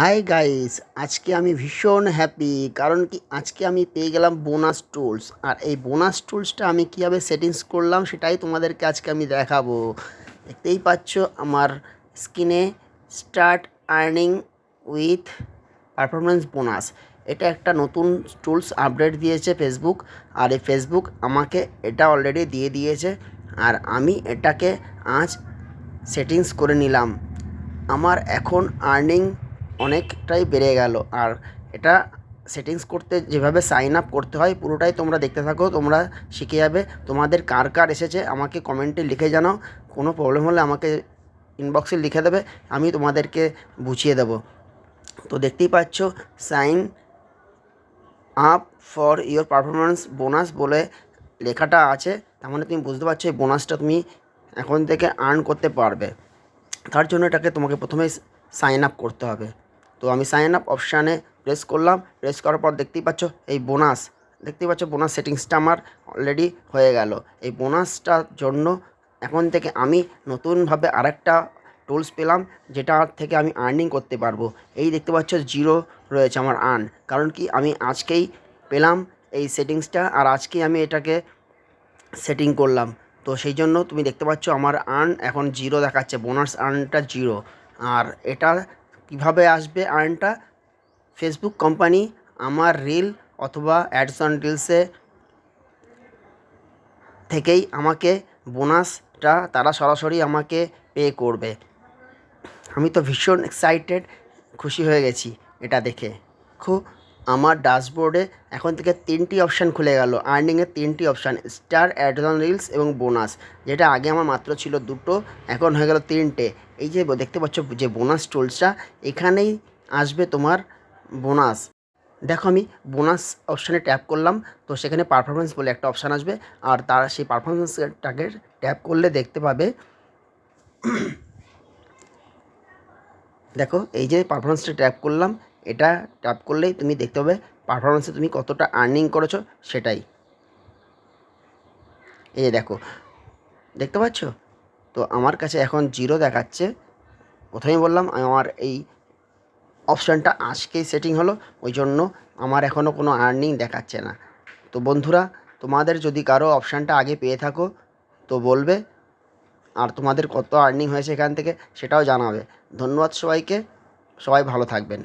Hi guys আজকে আমি ভীষণ হ্যাপি কারণ কি আজকে আমি পেয়ে গেলাম বোনাস টুলস আর এই বোনাস টুলসটা আমি কীভাবে সেটিংস করলাম সেটাই তোমাদেরকে আজকে আমি দেখাবো। দেখতেই পাচ্ছ আমার স্ক্রিনে start earning with performance bonus এটা একটা নতুন টুলস আপডেট দিয়েছে ফেসবুক আর এই ফেসবুক আমাকে এটা অলরেডি দিয়ে দিয়েছে, আর আমি এটাকে আজ সেটিংস করে নিলাম। আমার এখন আর্নিং অনেকটাই বেড়ে গেল। আর এটা সেটিংস করতে যেভাবে সাইন আপ করতে হয়, পুরোটাই তোমরা দেখতে থাকো, তোমরা শিখে যাবে। তোমাদের কার কার এসেছে, আমাকে কমেন্টে লিখে জানাও। কোনো প্রবলেম হলে আমাকে ইনবক্সে লিখে দেবে, আমি তোমাদেরকে বুঝিয়ে দেবো। তো দেখতেই পাচ্ছ sign up for your performance bonus বলে লেখাটা আছে। তার মানে তুমি বুঝতে পারছ, এই বোনাসটা তুমি এখন থেকে আর্ন করতে পারবে। তার জন্য এটাকে তোমাকে প্রথমে সাইন আপ করতে হবে। তো আমি সাইন আপ অপশানে প্রেস করলাম। প্রেস করার পর দেখতেই পাচ্ছ এই বোনাস দেখতেই পাচ্ছ বোনাস সেটিংসটা আমার অলরেডি হয়ে গেল। এই বোনাসটার জন্য এখন থেকে আমি নতুনভাবে আরেকটা টুলস পেলাম, যেটা থেকে আমি আর্নিং করতে পারব। এই দেখতে পাচ্ছ জিরো রয়েছে আমার আর্ন কারণ কি আমি আজকেই পেলাম এই সেটিংসটা আর আজকেই আমি এটাকে সেটিং করলাম। তো সেই জন্য তুমি দেখতে পাচ্ছ আমার আর্ন এখন জিরো দেখাচ্ছে বোনাস আর্নটা জিরো আর এটা কীভাবে আসবে আর্নটা ফেসবুক কোম্পানি আমার রিল অথবা অ্যাডস অন রিলসে থেকেই আমাকে বোনাসটা তারা সরাসরি আমাকে পে করবে। আমি তো ভীষণ এক্সাইটেড খুশি হয়ে গেছি এটা দেখে। খুব আমার ড্যাশবোর্ডে এখন থেকে তিনটি অপশান খুলে গেল। আর্নিংয়ের তিনটি option, star, ads on reels এবং বোনাস। যেটা আগে আমার মাত্র ছিল দুটো, এখন হয়ে গেল তিনটে। এই যে দেখতে পাচ্ছ যে বোনাস টুলসটা, এখানেই আসবে তোমার বোনাস। দেখো আমি বোনাস অপশানে ট্যাপ করলাম, তো সেখানে পারফরমেন্স বলে একটা অপশান আসবে। আর তার সেই পারফরমেন্সটাকে ট্যাপ করলে দেখতে পাবে, দেখো এই যে পারফরমেন্সটা ট্যাপ করলাম এটা ট্যাপ করলেই তুমি দেখতে পাবে পারফরমেন্সে তুমি কতটা আর্নিং করেছ সেটাই। এই যে দেখো, দেখতে পাচ্ছ? তো আমার কাছে এখন জিরো দেখাচ্ছে। প্রথমেই বললাম, আমার এই অপশানটা আজকেই সেটিং হলো, ওই জন্য আমার এখনও কোনো আর্নিং দেখাচ্ছে না। তো বন্ধুরা, তোমাদের যদি কারও অপশানটা আগে পেয়ে থাকো, তো বলবে, আর তোমাদের কত আর্নিং হয়েছে এখান থেকে সেটাও জানাবে। ধন্যবাদ সবাইকে, সবাই ভালো থাকবেন।